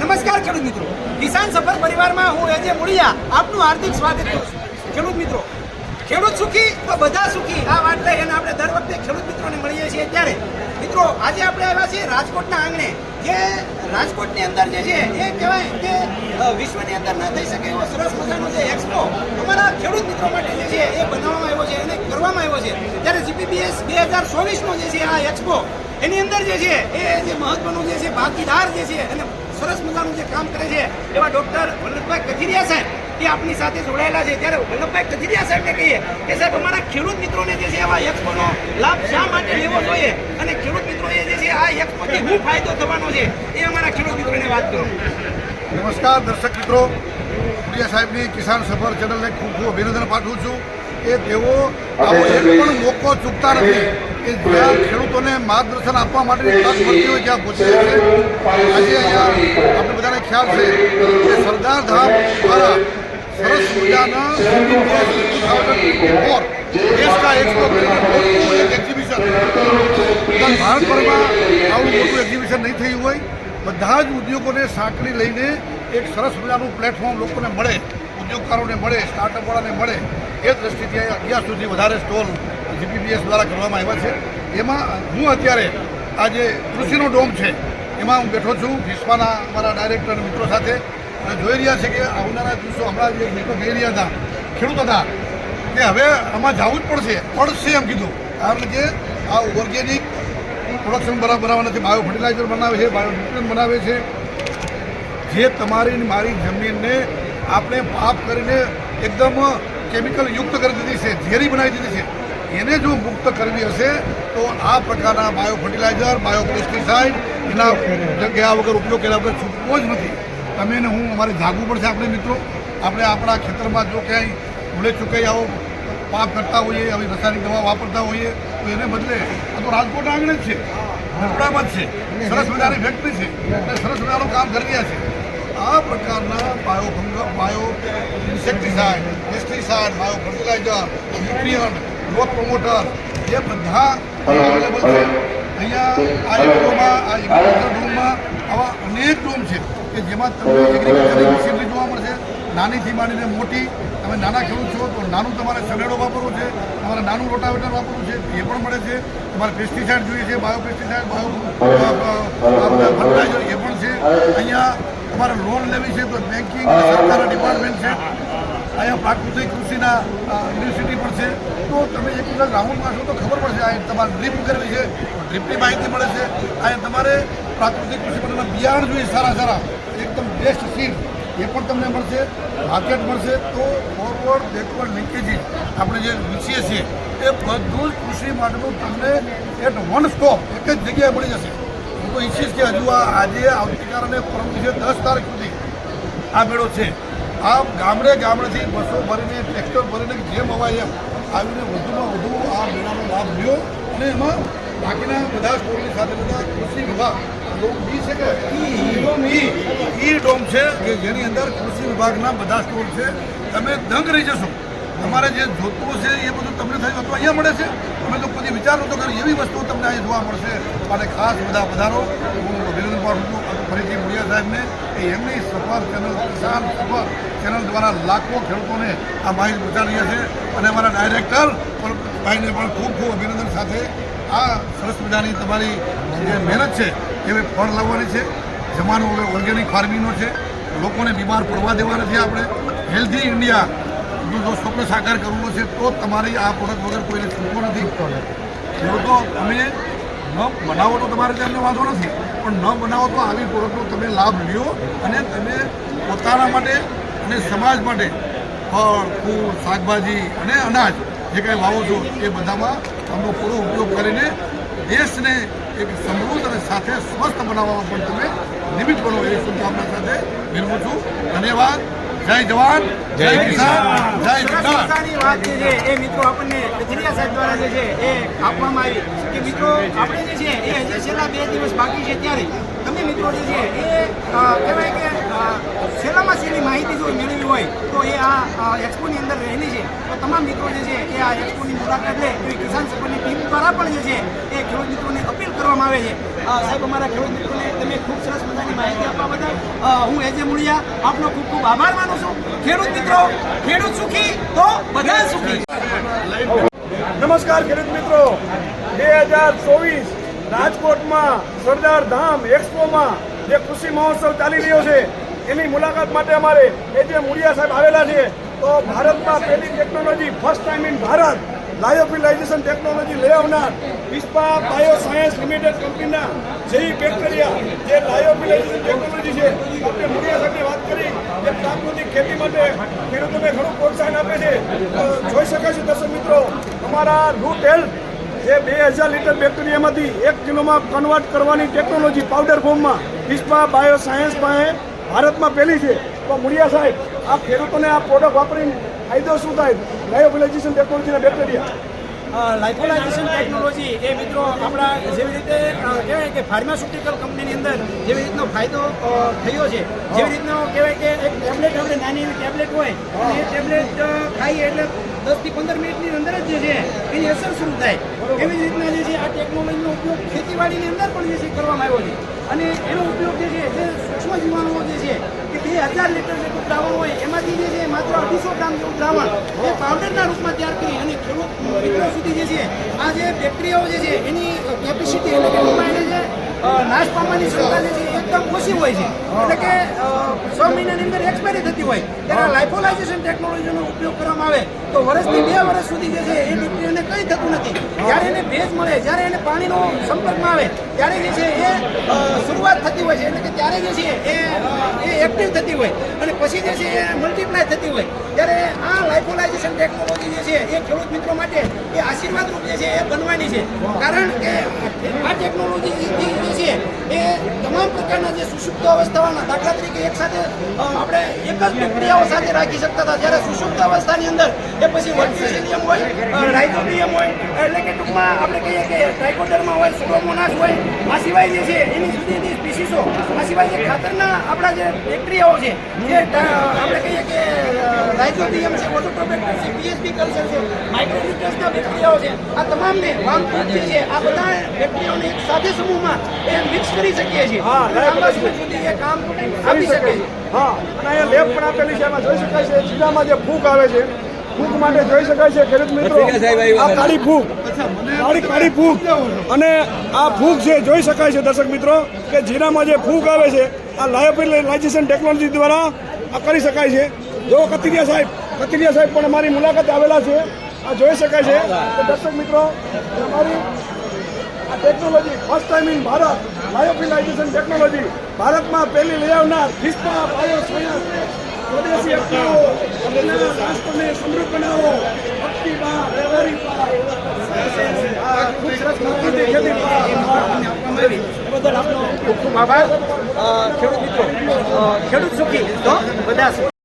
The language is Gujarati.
નમસ્કાર ખેડૂત મિત્રો. કિસાન સફર પરિવારમાં હું એજે મુળિયા આપનું હાર્દિક સ્વાગત કરું છું. ખેડૂત મિત્રો ખેડૂત સુખી તો બધા સુખી. આ વાત લઈ અને આપણે દર વખતે ખેડૂત મિત્રોને મળીએ છીએ. ત્યારે મિત્રો, આજે આપણે આવ્યા છીએ રાજકોટના આંગણે. જે રાજકોટની અંદર જે છે, એ કહેવાય કે વિશ્વની અંદર ન થઈ શકે એવો સરસ મજાનો જે એક્સપો અમારા ખેડૂત મિત્રો માટે જે છે, એ બનાવવામાં આવ્યો છે અને કરવામાં આવ્યો છે. ત્યારે જીપીપીએસ બે હજાર ચોવીસનો જે છે આ એક્સપો એની અંદર જે છે, એ જે મહત્વનું જે છે, ભાગીદાર જે છે અને સરસ મજાનું જે કામ કરે છે એવા ડોક્ટર વલ્લભભાઈ કથિરિયા સાહેબ. એ આપની સાથે જોડાયેલા છે. ત્યારે વલ્લભભાઈ કથિરિયા સાહેબને કહીએ કે સાહેબ અમારા ખેડૂત મિત્રોને જે છે એવા એક્સપોનો લાભ શા માટે લેવો જોઈએ? અને ખેડૂત મિત્રોએ જે છે આ એક્સપોથી શું ફાયદો થવાનો છે? એ અમારા ખેડૂત મિત્રોને વાત કરો. નમસ્કાર દર્શક મિત્રો. પ્રિયા સાહેબની કિસાન સફર ચેનલને ખૂબ ખૂબ અભિનંદન પાઠવું છું. કે તેઓ આવો એક પણ મોકો ચૂકતા નથી કે જ્યાં ખેડૂતોને માર્ગદર્શન આપવા માટેની તક મળતી હોય ત્યાં પહોંચી જાય છે. આજે અહીંયા આપણે બધાને ખ્યાલ છે કે સરદાર ધામ દ્વારા સરસ મજાના દેશ ભારતભરમાં આવું મોટું એક્ઝિબિશન નહીં થયું હોય બધા જ ઉદ્યોગોને સાંકળી લઈને એક સરસ મજાનું પ્લેટફોર્મ લોકોને મળે ઉદ્યોગકારોને મળે સ્ટાર્ટઅપવાળાને મળે એ દ્રષ્ટિથી અગિયાર સુધી વધારે સ્ટોલ જીપીબીએસ દ્વારા કરવામાં આવ્યા છે એમાં હું અત્યારે આ જે કૃષિનો ડોમ છે એમાં હું બેઠો છું વિશ્વાના અમારા ડાયરેક્ટર મિત્રો સાથે જોઈ રહ્યા છે કે આવનારા દિવસો હમણાં જે મિત્રો કહી રહ્યા હતા, ખેડૂત હતા, કે હવે આમાં જવું જ પડશે પડશે એમ કીધું. કારણ કે આ ઓર્ગેનિક પ્રોડક્શન બરાબર બનાવવાના નથી. બાયો ફર્ટિલાઇઝર બનાવે છે બાયો ન્યુટ્રન બનાવે છે. જે તમારી મારી જમીનને આપણે પાપ કરીને એકદમ કેમિકલ યુક્ત કરી દીધી છે, ઝેરી બનાવી દીધી છે. એને જો મુક્ત કરવી હશે, તો આ પ્રકારના બાયો ફર્ટિલાઇઝર બાયો પેસ્ટિસાઇડ એના જગ્યા વગર ઉપયોગ કર્યા વગર છૂટકો જ નથી. તમે ને હું અમારે જાગવું પડશે આપણે મિત્રો. આપણે આપણા ખેતરમાં જો ક્યાંય ભૂલે ચૂકાઈ આવો પાપ કરતા હોઈએ આવી રસાયણિક દવા વાપરતા હોઈએ તો એને બદલે આ તો રાજકોટ આંગણે જ છે. રપડામાં જ છે. સરસ મજાની ફેક્ટરી છે. અને સરસ મજાનું કામ કરી રહ્યા છે. આ પ્રકારના bio ફંગ bio insecticide pesticide bio fertiliser nutrient growth promoter એ બધા અવેલેબલ છે. અહીંયા આ એગ્રોમાં આ ડોમમાં આવા કે જેમાં તમને એગ્રીકલ્ચરની મશીનરી જોવા મળશે. નાનીથી માંડીને મોટી. તમે નાના ખેડૂત છો, તો નાનું તમારે સનેડો વાપરવું છે, તમારે નાનું રોટાવેટર વાપરવું છે, એ પણ મળે છે. તમારે પેસ્ટિસાઇડ જોઈએ છે બાયો પેસ્ટિસાઇડ બાયો ફર્ટિલાઇઝર એ પણ છે. અહીંયા તમારે લોન લેવી છે, તો બેન્કિંગ સરકારના ડિપાર્ટમેન્ટ છે. અહીંયા પ્રાકૃતિક કૃષિના યુનિવર્સિટી પણ છે. તો તમે એક વખત રાઉન્ડમાં છો તો ખબર પડશે, આ તમારે ડ્રીપ કરવી છે. ડ્રીપની માહિતી મળે છે. અહીંયા તમારે પ્રાકૃતિક કૃષિ માટેના બિયારણ જોઈએ, સારા સારા. એકદમ બેસ્ટ સીડ એ પણ તમને મળશે માર્કેટ મળશે. તો ફોરવર્ડ બેકવર્ડ લિંકેજીસ આપણે જે વિકસીએ છીએ, એ બધું જ કૃષિ માટેનું તમને એટ વન સ્ટોપ એક જ જગ્યાએ મળી જશે. હું તો ઈચ્છીશ કે હજુ આ આજે આવતીકાલ અને પરમ દિવસે દસ તારીખ સુધી આ મેળો છે. આ ગામડે ગામડેથી બસો ભરીને ટ્રેક્ટર ભરીને જેમ અવાય એમ, આવીને વધુમાં વધુ આ મેળાનો લાભ લ્યો. અને એમાં બાકીના બધા સ્ટોરની સાથે બધા કૃષિ વિભાગ ઈ ઈ ડોમ છે કે જેની અંદર કૃષિ વિભાગના બધા સ્ટોર છે. તમે દંગ રહી જશો. તમારે જે જોતું છે એ બધું તમને થઈ જતું અહીંયા મળે છે. અમે તો કદી વિચાર નહોતો કર્યો, એવી વસ્તુ તમને અહીં જોવા મળશે. માટે ખાસ બધા વધારો હું અભિનંદન પાઠું છું ફરીથી મુડિયા સાહેબને કે એમની સફર ચેનલ, કિસાન સફર ચેનલ દ્વારા લાખો ખેડૂતોને આ માહિતી પહોંચાડી છે. અને અમારા ડાયરેક્ટર ભાઈને પણ ખૂબ ખૂબ અભિનંદન સાથે. આ સરસ મજાની તમારી જે મહેનત છે એ ફળ લાવવાની છે. જમાનો હવે ઓર્ગેનિક ફાર્મિંગનો છે. લોકોને બીમાર પડવા દેવા નથી આપણે. હેલ્ધી ઇન્ડિયાનું જો સ્વપ્ન સાકાર કરવું છે તો તમારી આ પ્રોડક્ટ વગર કોઈને છૂટકો નથી. ખેડૂતો તમે ન બનાવો તો તમારે તેમને વાંધો નથી. પણ ન બનાવો તો આવી પ્રોડક્ટનો તમે લાભ લ્યો અને તમે પોતાના માટે અને સમાજ માટે ફળ, ફૂલ, શાકભાજી અને અનાજ જે કાંઈ લાવો છો એ બધામાં આમનો પૂરો ઉપયોગ કરીને દેશને એક સમૃદ્ધ અને સાથે સ્વસ્થ બનાવવામાં પણ તમે નિમિત્ત બનો એવી શુભકામના સાથે વિરમું છું. ધન્યવાદ. જય જવાન. જય કિસાન. જય સરસ કિસાન. વાત જે છે એ મિત્રો આપણને કથિરિયા સાહેબ દ્વારા જે છે એ આપવામાં આવી. કે મિત્રો આપણે જે છે એ હજી છેલ્લા બે દિવસ બાકી છે ત્યારે. તમે મિત્રો જે છે એ કહેવાય કે છેલ્લામાં છેલ્લી માહિતી જો મેળવી હોય તો એ આ એક્સપોની અંદર રહેલી છે. તો તમામ મિત્રો જે છે એ આ એક્સપોની મુલાકાત લે. એવી કિસાન સભાની ટીમ દ્વારા પણ જે છે એ ખેડૂત મિત્રોને અપીલ કરવામાં આવે છે. સાહેબ, અમારા ખેડૂત મિત્રોને તમે ખૂબ સરસ મજાની માહિતી આપવા બદલ હું એજે મુળિયા આપનો ખૂબ ખૂબ આભાર માનું છું. ખેડૂત મિત્રો, ખેડૂત સુખી તો બધા સુખી. નમસ્કાર, ખેડૂત મિત્રો. બે હજાર ચોવીસ રાજકોટમાં સરદાર ધામ એક્સપોમાં જે કૃષિ મહોત્સવ ચાલી રહ્યો છે, એની મુલાકાત માટે અમારે એ જે મુળિયા સાહેબ આવેલા છે. તો ભારતમાં પહેલી technology first time in Bharat. Lyophilisation technology લઈ આવનાર વિસ્પા બાયો સાયન્સ લિમિટેડ કંપનીના જે બેક્ટેરિયા જે લાયોફિલાઇઝેશન ટેકનોલોજી છે આપણે મુળિયા સાથે વાત કરી કે પ્રાકૃતિક ખેતી માટે ખેડૂતોને ઘણું પ્રોત્સાહન આપે છે. જોઈ શકાય છે દર્શક મિત્રો, અમારા રૂટ હેલ્થ જે બે હજાર લીટર બેક્ટેરિયામાંથી એક કિલોમાં કન્વર્ટ કરવાની ટેકનોલોજી પાવડર ફોર્મમાં વિશ્વા બાયો સાયન્સ પાસે ભારતમાં પહેલી છે. તો મુળિયા સાહેબ, આ ખેડૂતોને આ પ્રોડક્ટ વાપરીને ફાયદો શું થાય? લાયોફિલાઇઝેશન ટેકનોલોજીના બેક્ટેરિયા લાઇફોલાઇઝેશન ટેકનોલોજી એ મિત્રો આપણા જેવી રીતે કહેવાય કે ફાર્માસ્યુટિકલ કંપનીની અંદર જેવી રીતનો ફાયદો થયો છે. જેવી રીતનો કહેવાય કે એક ટેબ્લેટ આપણે નાની એવી ટેબ્લેટ હોય અને એ ટેબ્લેટ ખાઈએ એટલે દસથી પંદર મિનિટની અંદર જ જે છે, એની અસર શરૂ થાય. એવી રીતના જે છે, આ ટેકનોલોજીનો ઉપયોગ ખેતીવાડીની અંદર પણ જે છે, કરવામાં આવ્યો છે. અને એનો ઉપયોગ જે છે, જે સૂક્ષ્મ જીવાણુઓ જે છે, કે બે હજાર લીટર જેટલું દ્રાવણ હોય, એમાંથી જે છે, માત્ર અઢીસો ગ્રામ જેવું દ્રાવણ એ પાવડરના રૂપમાં તૈયાર કરી અને ખેડૂત મિત્રો સુધી જે છે, આ જે બેક્ટેરિયાઓ જે છે, એની કેપેસિટી એટલે કે નાશ પામવાની ક્ષમતા જે છે એકદમ ઓછી હોય છે. એટલે કે છ મહિનાની અંદર એક્સપાયરી થતી હોય. ત્યારે લાઇફોલાઇઝેશન ટેકનોલોજીનો ઉપયોગ કરવામાં આવે તો વર્ષથી બે વર્ષ સુધી જે છે એ ન્યુટ્રીઓને કંઈ થતું નથી. જ્યારે એને ભેજ મળે જ્યારે એને પાણીનો સંપર્કમાં આવે ત્યારે જે છે એ હોય છે. એટલે કે ત્યારે જે છે એ એ એક્ટિવ થતી હોય. અને પછી જે છે એ મલ્ટીપ્લાય થતી હોય. ત્યારે આ લાઇફોલાઇઝેશન ટેકનોલોજી જે છે એ ખેડૂત મિત્રો માટે એ આશીર્વાદ રૂપ જે છે એ બનવાની છે. કારણ કે આ ટેકનોલોજી જે છે એ તમામ પ્રકારના જે સુષુપ્ત અવસ્થાઓના દાખલા તરીકે એક સાથે આપણે એક જ પ્રક્રિયાઓ સાથે રાખી શકતા હતા. જ્યારે સુષુપ્ત અવસ્થાની અંદર એ પછી વર્ટિસિલિયમ હોય રાઇઝોબિયમ હોય, એટલે કે ટૂંકમાં આપણે કહીએ કે ટ્રાઇકોડરમાં હોય સુડોમોનાસ હોય, આ સિવાય જે છે એની જુદી જુદી સ્પીસીસો આ સિવાય જે ખાતરના આપણા જે બેક્ટેરિયાઓ છે જે આપણે કહીએ કે રાઇઝોબિયમ છે ઓટોટોબેક્ટર છે પીએસપી કલ્ચર છે માઇક્રોન્યુટ્રન્સના બેક્ટેરિયાઓ છે આ તમામને વામ જે છે આ બધા બેક્ટેરિયાઓને એક સાથે સમૂહમાં એ મિક્સ કરી શકીએ છીએ. સુધી એ કામ આપી શકે છે. હા અને અહીંયા લેબ પણ આપેલી છે એમાં જોઈ શકાય છે જીરામાં જે ફૂગ આવે છે ફૂગ માટે જોઈ શકાય છે ખેડૂત મિત્રો. આ કાળી ફૂગ કાળી કાળી ફૂગ અને આ ફૂગ છે જોઈ શકાય છે દર્શક મિત્રો કે જીરામાં જે ફૂગ આવે છે આ લાયોપિલાઇઝેશન ટેકનોલોજી દ્વારા આ કરી શકાય છે. જો કતિરિયા સાહેબ કતિરિયા સાહેબ પણ અમારી મુલાકાતે આવેલા છે. આ જોઈ શકાય છે તો દર્શક મિત્રો અમારી આ technology first time in Bharat બાયોફિલાઇઝેશન technology ભારતમાં પહેલી લઈ આવનાર ફિસ્પા બાયો સ્વદેશી અપનાવો આપણા રાષ્ટ્રને સમૃદ્ધ બનાવો ખેડૂત મિત્રો ખેડૂત સુખી. તો બધા